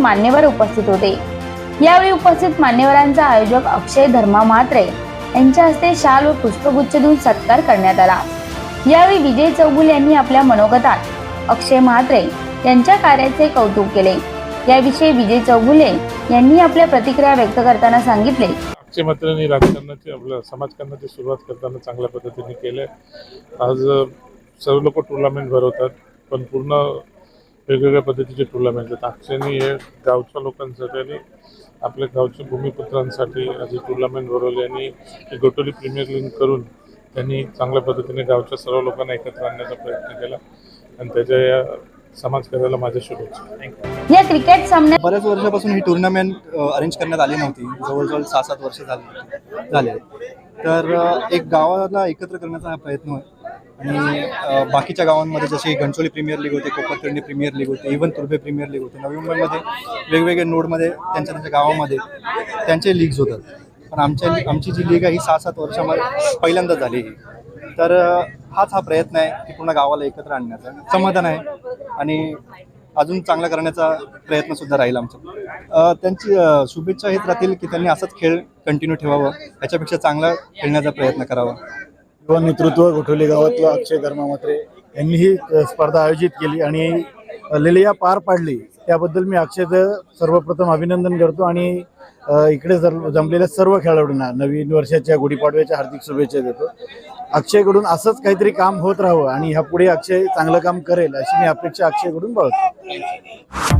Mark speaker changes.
Speaker 1: मान्यवर उपस्थित होते. यावेळी उपस्थित मान्यवरांचा आयोजक अक्षय धर्मा म्हात्रे यांच्या हस्ते शाल व पुष्पगुच्छ देऊन सत्कार करण्यात आला. यावेळी विजय चौगुल यांनी आपल्या मनोगतात अक्षय म्हात्रे यांच्या कार्याचे कौतुक केले. याविषयी विजय चौगुले यांनी आपल्या प्रतिक्रिया व्यक्त करताना सांगितले.
Speaker 2: अक्षय मात्रेंनी राजकारणाची आपल्या समाजकारणाची सुरुवात करताना चांगल्या पद्धतीने केलं. आज सर्व लोक टुर्नामेंट भरवतात पण पूर्ण वेगवेगळ्या पद्धतीचे टुर्नामेंट आहेत. अक्षयनी हे गावच्या लोकांसाठी आणि आपल्या गावच्या भूमिपुत्रांसाठी ही टुर्नामेंट भरवली आणि ही गोटोली प्रीमियर लीग करून त्यांनी चांगल्या पद्धतीने गावच्या सर्व लोकांना एकत्र आणण्याचा प्रयत्न केला. आणि त्याच्या या समाजकार्याला माझ्या शुभेच्छा.
Speaker 1: या क्रिकेट सामन्यात
Speaker 3: बऱ्याच वर्षापासून ही टुर्नामेंट अरेंज करण्यात आली नव्हती. जवळजवळ सहा सात वर्ष झाली झाले तर एक गावाला एकत्र करण्याचा हा प्रयत्न आहे आणि बाकीच्या गावांमध्ये जसे गणचोली प्रीमियर लीग होते कोपरकर्णी प्रीमियर लीग होते इव्हन तुर्भे प्रीमियर लीग होते नवी मुंबईमध्ये वेगवेगळे नोडमध्ये त्यांच्या त्यांच्या गावामध्ये त्यांचे लीग्स होतात. पण आमच्या आमची जी लीग आहे ही सहा सात वर्षामध्ये पहिल्यांदाच झाली ही. तर हाच हा प्रयत्न आहे की पूर्ण गावाला एकत्र आणण्याचा. समाधान आहे. आणि अजून चांगला करण्याचा प्रयत्न सुद्धा राहील आमचा. त्यांची शुभेच्छा हेच राहतील की त्यांनी असाच खेळ कंटिन्यू ठेवावं. याच्यापेक्षा चांगला खेळण्याचा प्रयत्न करावा.
Speaker 4: किंवा नेतृत्व गोठवले गावातलं अक्षय धर्मामात्रे यांनी ही स्पर्धा आयोजित केली आणि लिलया लिलिया पार पाडली. त्याबद्दल मी अक्षयचं सर्वप्रथम अभिनंदन करतो आणि इकडे जर जमलेल्या सर्व खेळाडूंना नवीन वर्षाच्या गुढीपाडव्याच्या हार्दिक शुभेच्छा देतो. अक्षयकडून असंच काहीतरी काम होत राहावं आणि ह्या पुढे अक्षय चांगलं काम करेल अशी मी अपेक्षा अक्षयकडून बाळगतो.